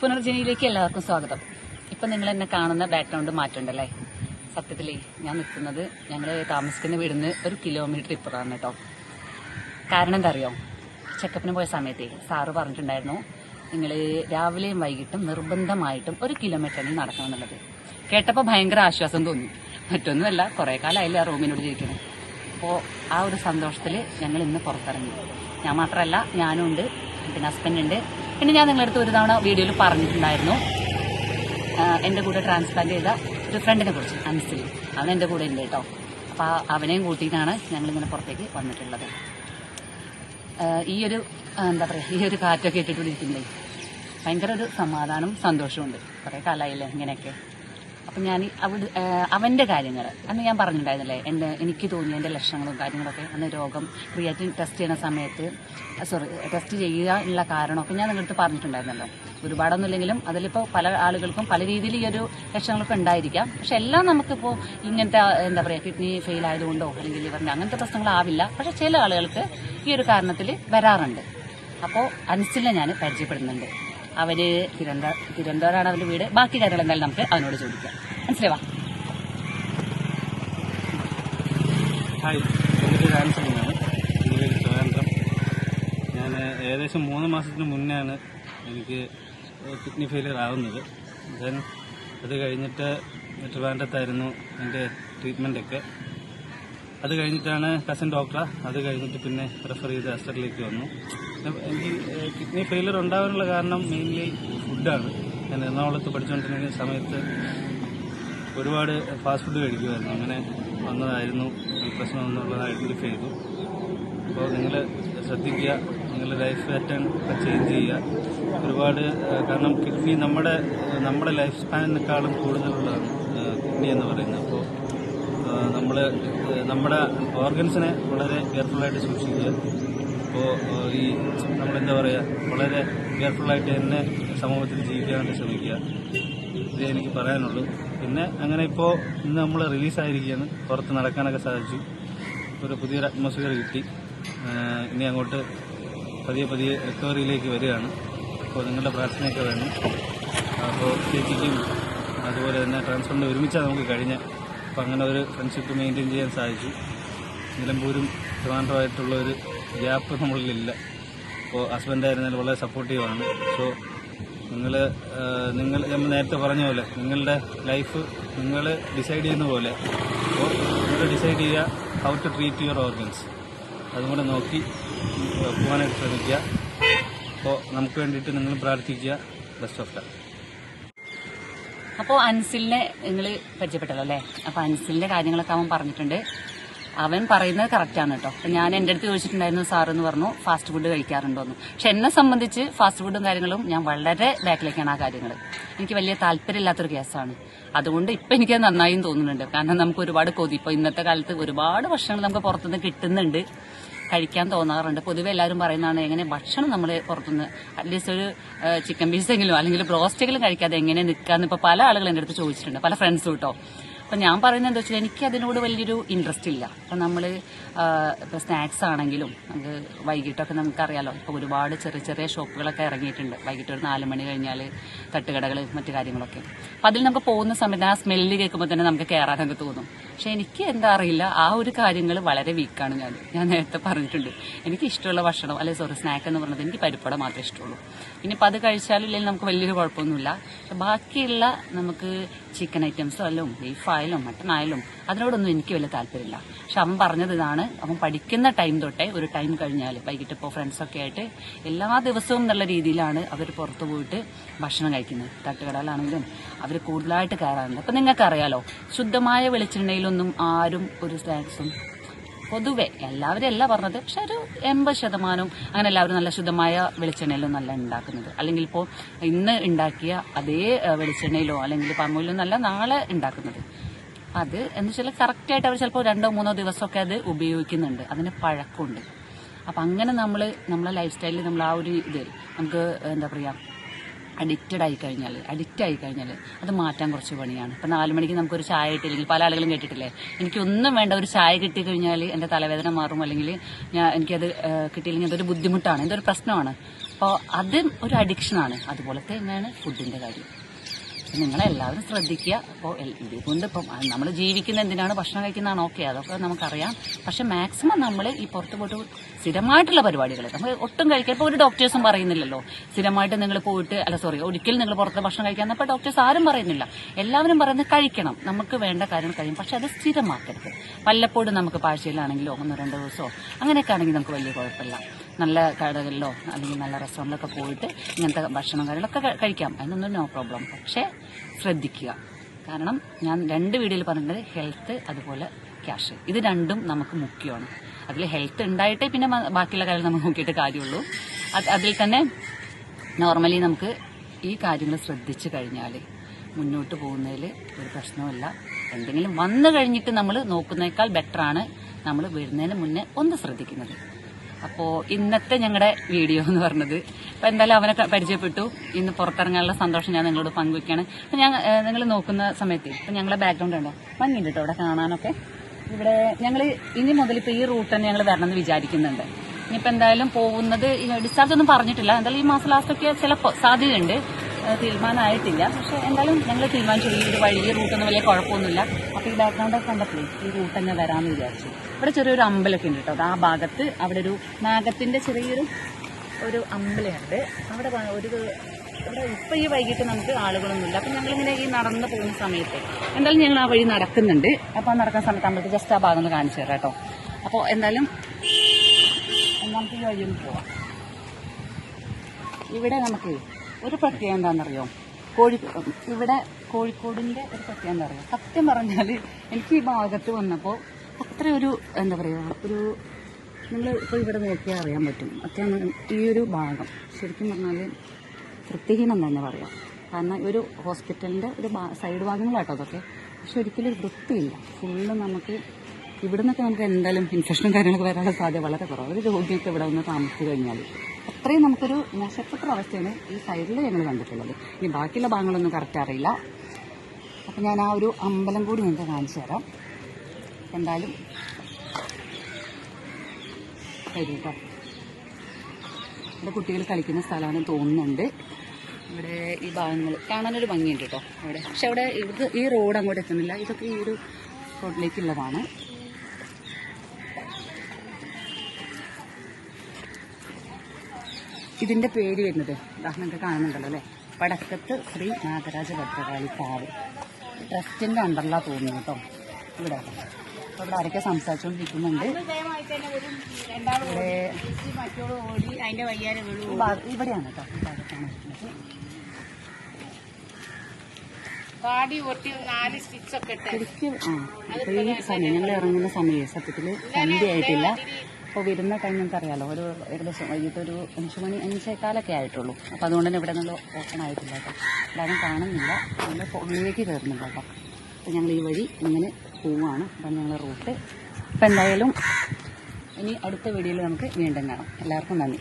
പുനർജനിയിലേക്ക് എല്ലാവർക്കും സ്വാഗതം. ഇപ്പൊ നിങ്ങൾ എന്നെ കാണുന്ന ബാക്ക്ഗ്രൗണ്ട് മാറ്റമുണ്ടല്ലേ? സത്യത്തിലേ ഞാൻ നിൽക്കുന്നത് ഞങ്ങൾ താമസിക്കുന്ന വീടിന് ഒരു കിലോമീറ്റർ ഇപ്പുറമാണ് കേട്ടോ. കാരണം എന്താ അറിയോ ചെക്കപ്പിന് പോയ സമയത്തേ സാറ് പറഞ്ഞിട്ടുണ്ടായിരുന്നു നിങ്ങൾ രാവിലെയും വൈകിട്ടും നിർബന്ധമായിട്ടും ഒരു കിലോമീറ്ററിൽ നടക്കണം എന്നുള്ളത് കേട്ടപ്പോൾ ഭയങ്കര ആശ്വാസം തോന്നി. മറ്റൊന്നുമല്ല കുറേ കാലമായില്ലേ റൂമിനോട് ജീവിക്കുന്നത് അപ്പോൾ ആ ഒരു സന്തോഷത്തിൽ ഞങ്ങൾ ഇന്ന് പുറത്തിറങ്ങി. ഞാൻ മാത്രമല്ല ഞാനും ഉണ്ട് പിന്നെ ഹസ്ബൻഡ് ഉണ്ട് പിന്നെ ഞാൻ നിങ്ങളടുത്ത് ഒരു തവണ വീഡിയോയിൽ പറഞ്ഞിട്ടുണ്ടായിരുന്നു. എന്റെ കൂടെ ട്രാൻസ്പ്ലാന്റ് ചെയ്ത ഒരു ഫ്രണ്ടിനെ കുറിച്ച് അൻസിൽ. അവൻ എന്റെ കൂടെ ഉണ്ട് കേട്ടോ. അപ്പോൾ അവനെയും കൂട്ടിയിട്ടാണ് ഞങ്ങളിങ്ങനെ പുറത്തേക്ക് വന്നിട്ടുള്ളത്. ഈ ഒരു എന്താ പറയുക ഈ ഒരു കാറ്റൊക്കെ ഇട്ടിട്ടുണ്ടിരിക്കുന്നത് ഭയങ്കര ഒരു സമാധാനവും സന്തോഷവും ഉണ്ട് കുറേ കാലമായില്ലേ ഇങ്ങനെയൊക്കെ. അപ്പം ഞാൻ അവിടെ അവന്റെ കാര്യങ്ങൾ അന്ന് ഞാൻ പറഞ്ഞിട്ടുണ്ടായിരുന്നില്ലേ എന്റെ എനിക്ക് തോന്നിയ എന്റെ ലക്ഷണങ്ങളും കാര്യങ്ങളൊക്കെ അന്ന് രോഗം ക്രിയാറ്റിൻ ടെസ്റ്റ് ചെയ്യുന്ന സമയത്ത് സോറി ടെസ്റ്റ് ചെയ്യാനുള്ള കാരണമൊക്കെ ഞാൻ നിങ്ങളുടെ അടുത്ത് പറഞ്ഞിട്ടുണ്ടായിരുന്നല്ലോ. ഒരുപാടൊന്നുമില്ലെങ്കിലും അതിലിപ്പോൾ പല ആളുകൾക്കും പല രീതിയിൽ ഈ ഒരു ലക്ഷണങ്ങളൊക്കെ ഉണ്ടായിരിക്കാം. പക്ഷെ എല്ലാം നമുക്കിപ്പോൾ ഇങ്ങനത്തെ എന്താ പറയുക കിഡ്നി ഫെയിൽ ആയതുകൊണ്ടോ അല്ലെങ്കിൽ ലിവറിന്റെ അങ്ങനത്തെ പ്രശ്നങ്ങളാവില്ല. പക്ഷെ ചില ആളുകൾക്ക് ഈ ഒരു കാരണത്തിൽ വരാറുണ്ട്. അപ്പോൾ അൻസിലിനെ ഞാൻ പരിചയപ്പെടുന്നുണ്ട്. അവർ തിരുവനന്തപുരം തിരുവനന്തപുരമാണ് അവരുടെ വീട്. ബാക്കി കാര്യങ്ങൾ എന്തായാലും നമുക്ക് അവനോട് ചോദിക്കാം. മനസ്സിലാവാ ഞാൻ ഏകദേശം മൂന്ന് മാസത്തിന് മുന്നെയാണ് എനിക്ക് കിഡ്നി ഫെയിലിയർ ആവുന്നത്. ദെൻ അത് കഴിഞ്ഞിട്ട് ട്രിവാൻഡത്തായിരുന്നു എന്റെ ട്രീറ്റ്മെന്റൊക്കെ. അത് കഴിഞ്ഞിട്ടാണ് കസിൻ ഡോക്ടർ അത് കഴിഞ്ഞിട്ട് പിന്നെ റെഫർ ചെയ്ത് അസ്റ്ററിലേക്ക് വന്നു. എനിക്ക് കിഡ്നി ഫെയിലിയർ ഉണ്ടാകാനുള്ള കാരണം മെയിൻലി ഫുഡാണ്. ഞാൻ എറണാകുളത്ത് പഠിച്ചുകൊണ്ടിരുന്ന സമയത്ത് ഒരുപാട് ഫാസ്റ്റ് ഫുഡ് കഴിക്കുമായിരുന്നു അങ്ങനെ വന്നതായിരുന്നു. ഈ പ്രശ്നം എന്നുള്ളതായിട്ട് ഐഡന്റിഫൈ ചെയ്തു. അപ്പോൾ നിങ്ങൾ ശ്രദ്ധിക്കുക. നിങ്ങളുടെ ലൈഫ് പാറ്റേൺ ചേഞ്ച് ചെയ്യുക. ഒരുപാട് കാരണം കിഡ്നി നമ്മുടെ നമ്മുടെ ലൈഫ് സ്പാനിനേക്കാളും കൂടുതലുള്ളതാണ് കിഡ്നി എന്ന് പറയുന്നത്. അപ്പോൾ നമ്മൾ നമ്മുടെ ഓർഗൻസിനെ വളരെ കെയർഫുള്ളായിട്ട് സൂക്ഷിക്കുക. അപ്പോൾ ഈ നമ്മളെന്താ പറയുക വളരെ കെയർഫുള്ളായിട്ട് തന്നെ സമൂഹത്തിൽ ജീവിക്കാനായിട്ട് ശ്രമിക്കുക. ഇതേ എനിക്ക് പറയാനുള്ളൂ. പിന്നെ അങ്ങനെ ഇപ്പോൾ ഇന്ന് നമ്മൾ റിലീസായിരിക്കുകയാണ് പുറത്ത് നടക്കാനൊക്കെ സാധിച്ചു. ഒരു പുതിയൊരു അറ്റ്മോസ്ഫിയർ കിട്ടി. ഇനി അങ്ങോട്ട് പതിയെ പതിയെ റിക്കവറിയിലേക്ക് വരികയാണ്. അപ്പോൾ നിങ്ങളുടെ പ്രാർത്ഥനയൊക്കെ വേണം. അപ്പോൾ ചേച്ചിക്കും അതുപോലെ തന്നെ ട്രാൻസ്ഫറിന്റെ ഒരുമിച്ചാണ് നമുക്ക് കഴിഞ്ഞ. അപ്പോൾ അങ്ങനെ ഒരു ഫ്രണ്ട്ഷിപ്പ് മെയിന്റെയിൻ ചെയ്യാൻ സാധിച്ചു. നിലമ്പൂരും ട്രിവാൻഡ്രമായിട്ടുള്ള ഒരു ഗ്യാപ്പ് നമ്മളിലില്ല. അപ്പോൾ ഹസ്ബൻഡായിരുന്നാലും വളരെ സപ്പോർട്ടീവാണ് സോ നിങ്ങൾ നിങ്ങൾ നമ്മൾ നേരത്തെ പറഞ്ഞ പോലെ നിങ്ങളുടെ ലൈഫ് നിങ്ങൾ ഡിസൈഡ് ചെയ്യുന്ന പോലെ അപ്പോൾ നിങ്ങൾ ഡിസൈഡ് ചെയ്യുക how to treat your organs അതും കൂടെ നോക്കി പോകാനായിട്ട് ശ്രമിക്കുക. അപ്പോൾ നമുക്ക് വേണ്ടിയിട്ട് നിങ്ങൾ പ്രാർത്ഥിക്കുക. ബെസ്റ്റ് ഓഫ് ലക്ക് അപ്പോൾ അൻസിലിനെ നിങ്ങൾ പരിചയപ്പെട്ടല്ലോ അല്ലേ? അപ്പോൾ അൻസിലിന്റെ കാര്യങ്ങളൊക്കെ അവൻ പറഞ്ഞിട്ടുണ്ട്. അവൻ പറയുന്നത് കറക്റ്റാണ് കേട്ടോ. ഞാൻ എന്റെ അടുത്ത് ചോദിച്ചിട്ടുണ്ടായിരുന്നു സാർ എന്ന് പറഞ്ഞു ഫാസ്റ്റ് ഫുഡ് കഴിക്കാറുണ്ടോന്ന്. പക്ഷെ എന്നെ സംബന്ധിച്ച് ഫാസ്റ്റ് ഫുഡും കാര്യങ്ങളും ഞാൻ വളരെ ബാക്കിലേക്കാണ് ആ കാര്യങ്ങൾ എനിക്ക് വലിയ താല്പര്യമില്ലാത്തൊരു കേസാണ്. അതുകൊണ്ട് ഇപ്പം എനിക്ക് നന്നായും തോന്നുന്നുണ്ട്. കാരണം നമുക്ക് ഒരുപാട് കൊതി. ഇപ്പോൾ ഇന്നത്തെ കാലത്ത് ഒരുപാട് ഭക്ഷണങ്ങൾ നമുക്ക് പുറത്തുനിന്ന് കിട്ടുന്നുണ്ട്. കഴിക്കാൻ തോന്നാറുണ്ട്. പൊതുവെ എല്ലാവരും പറയുന്നതാണ് എങ്ങനെ ഭക്ഷണം നമ്മൾ പുറത്തുനിന്ന് അറ്റ്ലീസ്റ്റ് ഒരു ചിക്കൻ പീസെങ്കിലും അല്ലെങ്കിൽ ബ്രോസ്റ്റെങ്കിലും കഴിക്കാതെ എങ്ങനെ നിൽക്കാന്ന് ഇപ്പോൾ പല ആളുകൾ എന്റെ അടുത്ത് ചോദിച്ചിട്ടുണ്ട്. പല ഫ്രണ്ട്സും കേട്ടോ അപ്പം ഞാൻ പറയുന്നത് എന്താ വെച്ചാൽ എനിക്ക് അതിനോട് വലിയൊരു ഇൻട്രസ്റ്റ് ഇല്ല. അപ്പം നമ്മൾ ഇപ്പോൾ സ്നാക്സ് ആണെങ്കിലും നമുക്ക് വൈകിട്ടൊക്കെ നമുക്കറിയാലോ. ഇപ്പോൾ ഒരുപാട് ചെറിയ ചെറിയ ഷോപ്പുകളൊക്കെ ഇറങ്ങിയിട്ടുണ്ട്. വൈകിട്ട് ഒരു നാല് മണി കഴിഞ്ഞാൽ തട്ടുകടകൾ മറ്റു കാര്യങ്ങളൊക്കെ. അപ്പം അതിൽ നമുക്ക് പോകുന്ന സമയത്ത് ആ സ്മെല്ല് കേൾക്കുമ്പോൾ തന്നെ നമുക്ക് കയറാനൊക്കെ തോന്നും. പക്ഷെ എനിക്ക് എന്താ അറിയില്ല ആ ഒരു കാര്യങ്ങൾ വളരെ വീക്കാണ് ഞാൻ ഞാൻ നേരത്തെ പറഞ്ഞിട്ടുണ്ട്. എനിക്ക് ഇഷ്ടമുള്ള ഭക്ഷണം അല്ലെങ്കിൽ സോറി സ്നാക്ക് എന്ന് പറഞ്ഞത് എനിക്ക് പരിപ്പട മാത്രമേ ഇഷ്ടമുള്ളൂ. ഇനിയിപ്പോൾ അത് കഴിച്ചാലും ഇല്ലെങ്കിൽ നമുക്ക് വലിയൊരു കുഴപ്പമൊന്നുമില്ല. ബാക്കിയുള്ള നമുക്ക് ചിക്കൻ ഐറ്റംസോ അല്ലും ബീഫായാലും മട്ടൺ ആയാലും അതിനോടൊന്നും എനിക്ക് വലിയ താല്പര്യമില്ല. പക്ഷെ അവൻ പറഞ്ഞത് ഇതാണ് അവൻ പഠിക്കുന്ന ടൈം തൊട്ടേ ഒരു ടൈം കഴിഞ്ഞാൽ വൈകിട്ട് ഇപ്പോൾ ഫ്രണ്ട്സൊക്കെ ആയിട്ട് എല്ലാ ദിവസവും എന്നുള്ള രീതിയിലാണ് അവർ പുറത്തു പോയിട്ട് ഭക്ഷണം കഴിക്കുന്നത്. തട്ടുകടയിലാണെങ്കിലും അവർ കൂടുതലായിട്ട് കയറാറുണ്ട്. അപ്പം നിങ്ങൾക്കറിയാലോ ശുദ്ധമായ വെളിച്ചെണ്ണയിലൊന്നും ആരും ഒരു സ്നാക്സും പൊതുവെ എല്ലാവരും അല്ല പറഞ്ഞത്. പക്ഷെ ഒരു എൺപത് ശതമാനവും അങ്ങനെ എല്ലാവരും നല്ല ശുദ്ധമായ വെളിച്ചെണ്ണയിലോ നല്ല ഉണ്ടാക്കുന്നത്. അല്ലെങ്കിൽ ഇപ്പോൾ ഇന്ന് ഉണ്ടാക്കിയ അതേ വെളിച്ചെണ്ണയിലോ അല്ലെങ്കിൽ പാമോയിലോ നല്ല നാളെ ഉണ്ടാക്കുന്നത്. അത് എന്ന് വെച്ചാൽ കറക്റ്റായിട്ട് അവർ ചിലപ്പോൾ രണ്ടോ മൂന്നോ ദിവസമൊക്കെ അത് ഉപയോഗിക്കുന്നുണ്ട്. അതിന് പഴക്കമുണ്ട്. അപ്പം അങ്ങനെ നമ്മൾ നമ്മളെ ലൈഫ് സ്റ്റൈലിൽ നമ്മൾ ആ ഒരു ഇത് നമുക്ക് എന്താ പറയുക അഡിക്റ്റഡ് ആയി കഴിഞ്ഞാൽ അഡിക്റ്റ് ആയി കഴിഞ്ഞാൽ അത് മാറ്റാൻ കുറച്ച് പണിയാണ്. ഇപ്പം നാല് മണിക്ക് നമുക്കൊരു ചായ കിട്ടിയില്ലെങ്കിൽ പല ആളുകളും കേട്ടിട്ടില്ലേ? എനിക്കൊന്നും വേണ്ട ഒരു ചായ കിട്ടി കഴിഞ്ഞാൽ എന്റെ തലവേദന മാറും അല്ലെങ്കിൽ ഞാൻ എനിക്കത് കിട്ടിയില്ലെങ്കിൽ അതൊരു ബുദ്ധിമുട്ടാണ് എന്തൊരു പ്രശ്നമാണ്. അപ്പോൾ അത് ഒരു അഡിക്ഷനാണ് അതുപോലത്തെ തന്നെയാണ് ഫുഡിന്റെ കാര്യം. നിങ്ങളെല്ലാവരും ശ്രദ്ധിക്കുക. അപ്പോൾ ഇതുകൊണ്ട് ഇപ്പം നമ്മൾ ജീവിക്കുന്ന എന്തിനാണ്? ഭക്ഷണം കഴിക്കുന്നതാണ്. ഓക്കെ അതൊക്കെ നമുക്കറിയാം. പക്ഷെ മാക്സിമം നമ്മൾ ഈ പുറത്ത് പോയിട്ട് സ്ഥിരമായിട്ടുള്ള പരിപാടികൾ നമ്മൾ ഒട്ടും കഴിക്കാൻ ഇപ്പോൾ ഒരു ഡോക്ടേഴ്സും പറയുന്നില്ലല്ലോ. സ്ഥിരമായിട്ട് നിങ്ങൾ പോയിട്ട് അല്ല സോറി ഒരിക്കലും നിങ്ങൾ പുറത്ത് ഭക്ഷണം കഴിക്കാൻ അപ്പോൾ ഡോക്ടേഴ്സ് ആരും പറയുന്നില്ല. എല്ലാവരും പറയുന്നത് കഴിക്കണം. നമുക്ക് വേണ്ട കാര്യം കഴിയും. പക്ഷെ അത് സ്ഥിരമാക്കരുത്. വല്ലപ്പോഴും നമുക്ക് പാഴ്ചയിലാണെങ്കിലോ ഒന്നോ രണ്ടോ ദിവസമോ അങ്ങനെയൊക്കെ ആണെങ്കിൽ നമുക്ക് വലിയ കുഴപ്പമില്ല. നല്ല കടകളിലോ അല്ലെങ്കിൽ നല്ല റെസ്റ്റോറന്റിലൊക്കെ പോയിട്ട് ഇങ്ങനത്തെ ഭക്ഷണം കാര്യങ്ങളൊക്കെ കഴിക്കാം. അതിനൊന്നും നോ പ്രോബ്ലം പക്ഷേ ശ്രദ്ധിക്കുക. കാരണം ഞാൻ രണ്ട് വീഡിയോയിൽ പറഞ്ഞിട്ടുണ്ട് ഹെൽത്ത് അതുപോലെ ക്യാഷ് ഇത് രണ്ടും നമുക്ക് മുഖ്യമാണ്. അതിൽ ഹെൽത്ത് ഉണ്ടായിട്ടേ പിന്നെ ബാക്കിയുള്ള കാര്യം നമുക്ക് നോക്കിയിട്ട് കാര്യമുള്ളൂ. അതിൽ തന്നെ നോർമലി നമുക്ക് ഈ കാര്യങ്ങൾ ശ്രദ്ധിച്ചു കഴിഞ്ഞാൽ മുന്നോട്ട് പോകുന്നതിൽ ഒരു പ്രശ്നവുമില്ല. എന്തെങ്കിലും വന്നു കഴിഞ്ഞിട്ട് നമ്മൾ നോക്കുന്നേക്കാൾ ബെറ്ററാണ് നമ്മൾ വരുന്നതിന് മുന്നേ ഒന്ന് ശ്രദ്ധിക്കുന്നത്. അപ്പോൾ ഇന്നത്തെ ഞങ്ങളുടെ വീഡിയോ എന്ന് പറഞ്ഞത്. അപ്പോൾ എന്തായാലും അവനെ പരിചയപ്പെട്ടു. ഇന്ന് പുറത്തിറങ്ങാനുള്ള സന്തോഷം ഞാൻ നിങ്ങളോട് പങ്കുവയ്ക്കുകയാണ് അപ്പം ഞാൻ നിങ്ങൾ നോക്കുന്ന സമയത്ത് ഇപ്പം ഞങ്ങളുടെ ബാക്ക്ഗ്രൗണ്ട് ഉണ്ടോ ഭംഗിയുണ്ട് കേട്ടോ ഇവിടെ കാണാനൊക്കെ. ഇവിടെ ഞങ്ങൾ ഇനി മുതൽ ഇപ്പോൾ ഈ റൂട്ട് തന്നെ ഞങ്ങൾ വരണമെന്ന് വിചാരിക്കുന്നുണ്ട്. ഇനിയിപ്പോൾ എന്തായാലും പോകുന്നത് ഡിസ്ചാർജ് ഒന്നും പറഞ്ഞിട്ടില്ല. എന്തായാലും ഈ മാസം ലാസ്റ്റൊക്കെ ചിലപ്പോൾ സാധ്യതയുണ്ട്. തീരുമാനമായിട്ടില്ല. പക്ഷെ എന്തായാലും ഞങ്ങൾ തീരുമാനിച്ചു. ഈ ഒരു വഴി റൂട്ടൊന്നും വലിയ കുഴപ്പമൊന്നുമില്ല. അപ്പോൾ ഈ ബാക്ക്ഗ്രൗണ്ടൊക്കെ കണ്ടപ്പോൾ ഈ റൂട്ട് തന്നെ വരാമെന്ന് വിചാരിച്ചു. ഇവിടെ ചെറിയൊരു അമ്പലമൊക്കെ ഉണ്ട് കേട്ടോ. ആ ഭാഗത്ത് അവിടെ ഒരു നാഗത്തിന്റെ ചെറിയൊരു ഒരു അമ്പലമുണ്ട്. അവിടെ ഒരു ഇവിടെ ഇപ്പം ഈ വൈകിട്ട് നമുക്ക് ആളുകളൊന്നുമില്ല. അപ്പം ഞങ്ങളിങ്ങനെ ഈ നടന്ന് പോകുന്ന സമയത്ത് എന്തായാലും ഞങ്ങൾ ആ വഴി നടക്കുന്നുണ്ട്. അപ്പോൾ ആ നടക്കുന്ന സമയത്ത് അമ്പലത്തിൽ ജസ്റ്റ് ആ ഭാഗം ഒന്ന് കാണിച്ചു തരാം കേട്ടോ. അപ്പോൾ എന്തായാലും നമുക്ക് ഈ വഴി ഒന്ന് പോവാം. ഇവിടെ നമുക്ക് ഒരു പ്രത്യേകത എന്താണെന്നറിയോ? കോഴി ഇവിടെ കോഴിക്കോടിന്റെ ഒരു പ്രത്യേകത എന്താ പറയുക സത്യം പറഞ്ഞാൽ എനിക്ക് ഈ ഭാഗത്ത് വന്നപ്പോൾ അത്ര ഒരു എന്താ പറയുക ഒരു നിങ്ങൾ ഇപ്പോൾ ഇവിടെ നോക്കിയാൽ അറിയാൻ പറ്റും. അത്യാവശ്യം ഈ ഒരു ഭാഗം. ശരിക്കും പറഞ്ഞാൽ വൃത്തിഹീനം തന്നെ പറയാം. കാരണം ഒരു ഹോസ്പിറ്റലിന്റെ ഒരു സൈഡ് ഭാഗങ്ങളാട്ടോ അതൊക്കെ. പക്ഷെ ഒരിക്കലും വൃത്തിയില്ല. ഫുള്ള് നമുക്ക് ഇവിടെ നിന്നൊക്കെ നമുക്ക് എന്തായാലും ഇൻഫെക്ഷനും കാര്യങ്ങളൊക്കെ വരാനുള്ള സാധ്യത വളരെ കുറവ്. ഒരു രോഗിയൊക്കെ ഇവിടെ വന്ന് താമസിച്ചു കഴിഞ്ഞാൽ അത്രയും നമുക്കൊരു മോശപ്പെട്ട അവസ്ഥയാണ് ഈ സൈഡിൽ ഞങ്ങൾ കണ്ടിട്ടുള്ളത്. ഇനി ബാക്കിയുള്ള ഭാഗങ്ങളൊന്നും കറക്റ്റ് അറിയില്ല. അപ്പം ഞാൻ ആ ഒരു അമ്പലം കൂടി നിങ്ങൾക്ക് കാണിച്ചു തരാം. എന്തായാലും ശരി കേട്ടോ ഇവിടെ കുട്ടികൾ കളിക്കുന്ന സ്ഥലമാണ് തോന്നുന്നുണ്ട്. ഇവിടെ ഈ ഭാഗങ്ങൾ കാണാനൊരു ഭംഗിയുണ്ട് കേട്ടോ അവിടെ. പക്ഷെ അവിടെ ഇത് ഈ റോഡ് അങ്ങോട്ട് എത്തുന്നില്ല. ഇതൊക്കെ ഈ ഒരു റോഡിലേക്കുള്ളതാണ് ഇതിന്റെ പേര് വരുന്നത്. ഉദാഹരണം നിങ്ങൾക്ക് കാണുന്നുണ്ടല്ലോ അല്ലേ? പടക്കത്ത് ശ്രീ നാഗരാജ ഭദ്രകാളി കാവ് ട്രസ്റ്റിന്റെ അണ്ടറിലാ തോന്നുന്നു കേട്ടോ. ഇവിടെ. അപ്പോൾ ഇവിടെ ആരൊക്കെ സംസാരിച്ചുകൊണ്ടിരിക്കുന്നുണ്ട് ഇവിടെയാണ് കേട്ടോ. കാടി ഒട്ടി നാല് ശരിക്കും ആ ഈ ഇറങ്ങുന്ന സമയം സത്യത്തിൽ സന്ധ്യ ആയിട്ടില്ല അപ്പോൾ വരുന്ന ടൈം നിങ്ങൾക്ക് അറിയാലോ ഒരു ഏകദേശം വൈകിട്ട് ഒരു അഞ്ച് മണി അഞ്ചേക്കാലൊക്കെ ആയിട്ടുള്ളൂ. അപ്പോൾ അതുകൊണ്ട് തന്നെ ഇവിടെ നിന്ന് ഓപ്പൺ ആയിട്ടില്ല കേട്ടോ. എല്ലാവരും കാണുന്നില്ല. നമ്മൾ ഉള്ളിലേക്ക് കയറുന്നില്ല കേട്ടോ. അപ്പോൾ ഞങ്ങൾ ഈ വഴി ഇങ്ങനെ പോവുകയാണ് അപ്പം ഞങ്ങൾ റൂട്ട്. അപ്പോൾ എന്തായാലും ഇനി അടുത്ത വീഡിയോയിൽ നമുക്ക് വീണ്ടും കാണാം. എല്ലാവർക്കും നന്ദി.